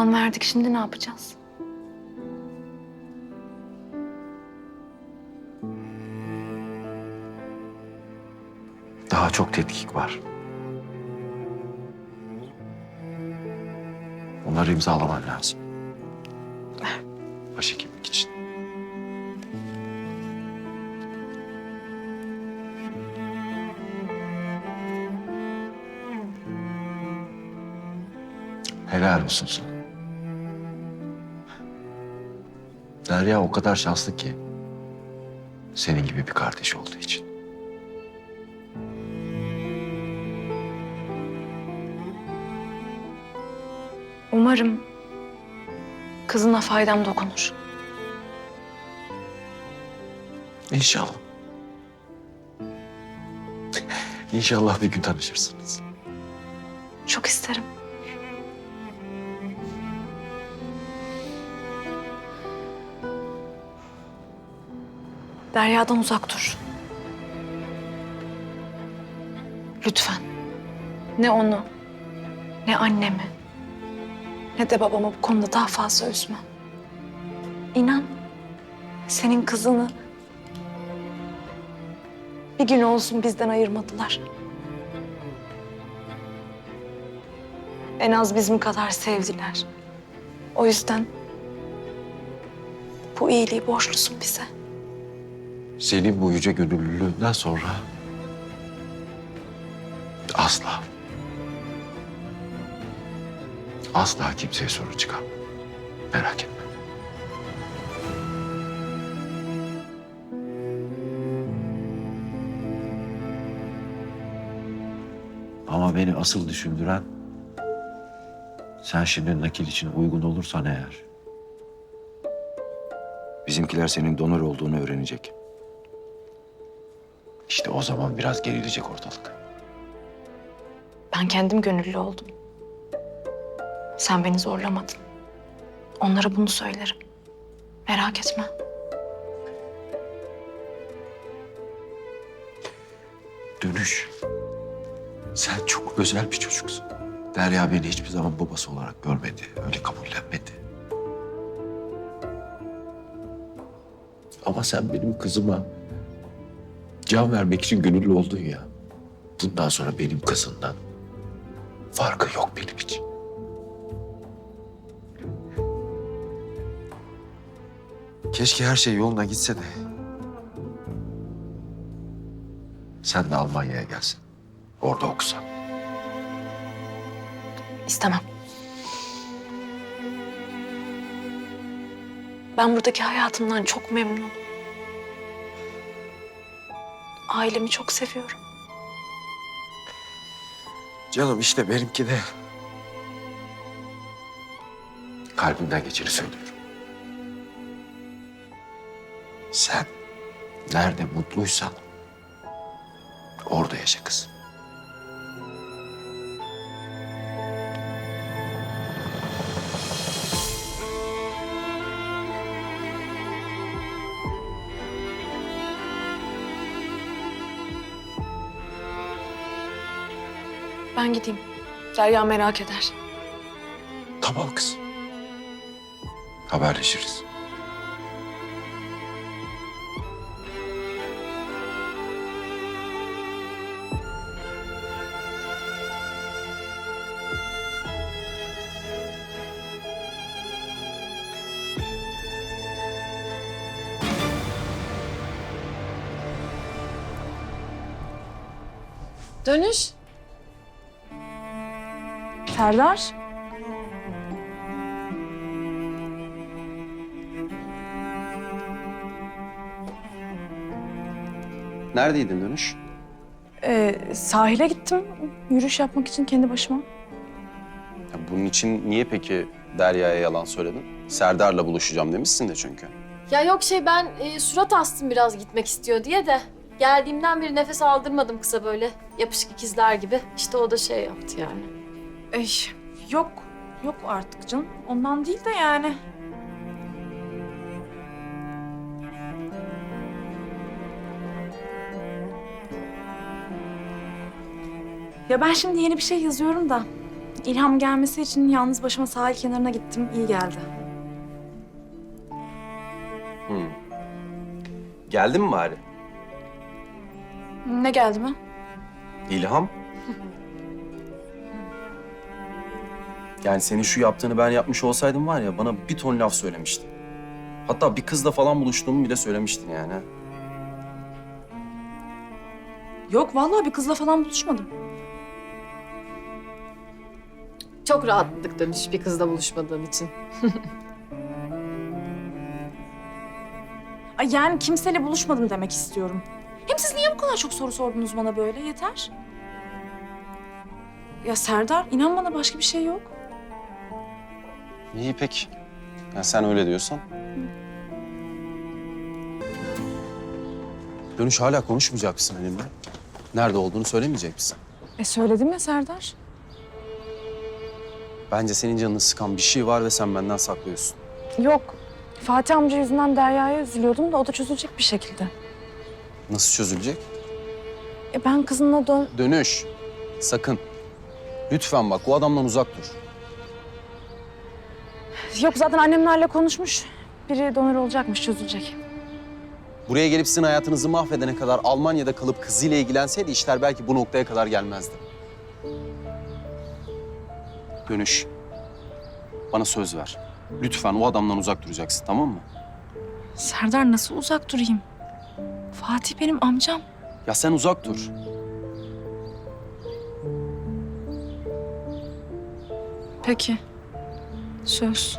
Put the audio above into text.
Kan verdik şimdi ne yapacağız? Daha çok tetkik var. Onları imzalaman lazım. Başhekimlik için. Helal olsun sana. Derya o kadar şanslı ki. Senin gibi bir kardeş olduğu için. Umarım kızına faydam dokunur. İnşallah. İnşallah bir gün tanışırsınız. Çok isterim. Derya'dan uzak dur. Lütfen. Ne onu, ne annemi, ne de babamı bu konuda daha fazla üzme. İnan, senin kızını bir gün olsun bizden ayırmadılar. En az bizim kadar sevdiler. O yüzden bu iyiliği borçlusun bize. Senin bu yüce gönüllülüğünden sonra asla asla kimseye sorun çıkar. Merak etme. Ama beni asıl düşündüren sen şimdi nakil için uygun olursan eğer Bizimkiler senin donör olduğunu öğrenecek. İşte o zaman biraz gerilecek ortalık. Ben kendim gönüllü oldum. Sen beni zorlamadın. Onlara bunu söylerim. Merak etme. Dönüş. Sen çok özel bir çocuksun. Derya beni hiçbir zaman babası olarak görmedi. Öyle kabullenmedi. Ama sen benim kızıma can vermek için gönüllü oldun ya. Bundan sonra benim kızından farkı yok benim için. Keşke her şey yoluna gitse de sen de Almanya'ya gelsin. Orada okusan. İstemem. Ben buradaki hayatımdan çok memnunum. Ailemi çok seviyorum. Canım işte benimki de... Kalbimden geçeni söylüyorum. Sen nerede mutluysan orada yaşa kızım. Ben gideyim. Derya merak eder. Tamam kızım. Haberleşiriz. Dönüş. Serdar. Neredeydin dönüş? Ee, sahile gittim. Yürüyüş yapmak için kendi başıma. Ya bunun için niye peki Derya'ya yalan söyledin? Serdar'la buluşacağım demişsin de çünkü. Ya yok şey ben e, surat astım biraz gitmek istiyor diye de geldiğimden beri nefes aldırmadım kıza böyle yapışık ikizler gibi. İşte o da şey yaptı yani. Ey, yok. Yok artık canım. Ondan değil de yani. Ya ben şimdi yeni bir şey yazıyorum da İlham gelmesi için yalnız başıma sahil kenarına gittim. İyi geldi. Geldin mi bari? Ne geldi mi? İlham. Yani senin şu yaptığını ben yapmış olsaydım var ya bana bir ton laf söylemiştin. Hatta bir kızla falan buluştuğumu bile söylemiştin yani. ha. Yok vallahi bir kızla falan buluşmadım. Çok rahatladık dönüş bir kızla buluşmadığım için. Ay yani kimseyle buluşmadım demek istiyorum. Hem siz niye bu kadar çok soru sordunuz bana böyle? Yeter. Ya Serdar inan bana başka bir şey yok. İyi peki. Ya sen öyle diyorsan. Dönüş hala konuşmayacak mısın benimle? Nerede olduğunu söylemeyecek misin? E söyledim ya Serdar. Bence senin canını sıkan bir şey var ve sen benden saklıyorsun. Yok. Fatih amca yüzünden Derya'ya üzülüyordum da o da çözülecek bir şekilde. Nasıl çözülecek? E ben kızımla dön... Dönüş. Sakın. Lütfen bak o adamdan uzak dur. Yok zaten annemlerle konuşmuş. Biri donör olacakmış çözülecek. Buraya gelip sizin hayatınızı mahvedene kadar Almanya'da kalıp kızıyla ilgilenseydi işler belki bu noktaya kadar gelmezdi. Dönüş. Bana söz ver. Lütfen o adamdan uzak duracaksın tamam mı? Serdar nasıl uzak durayım? Fatih benim amcam. Ya sen uzak dur. Peki. Söz.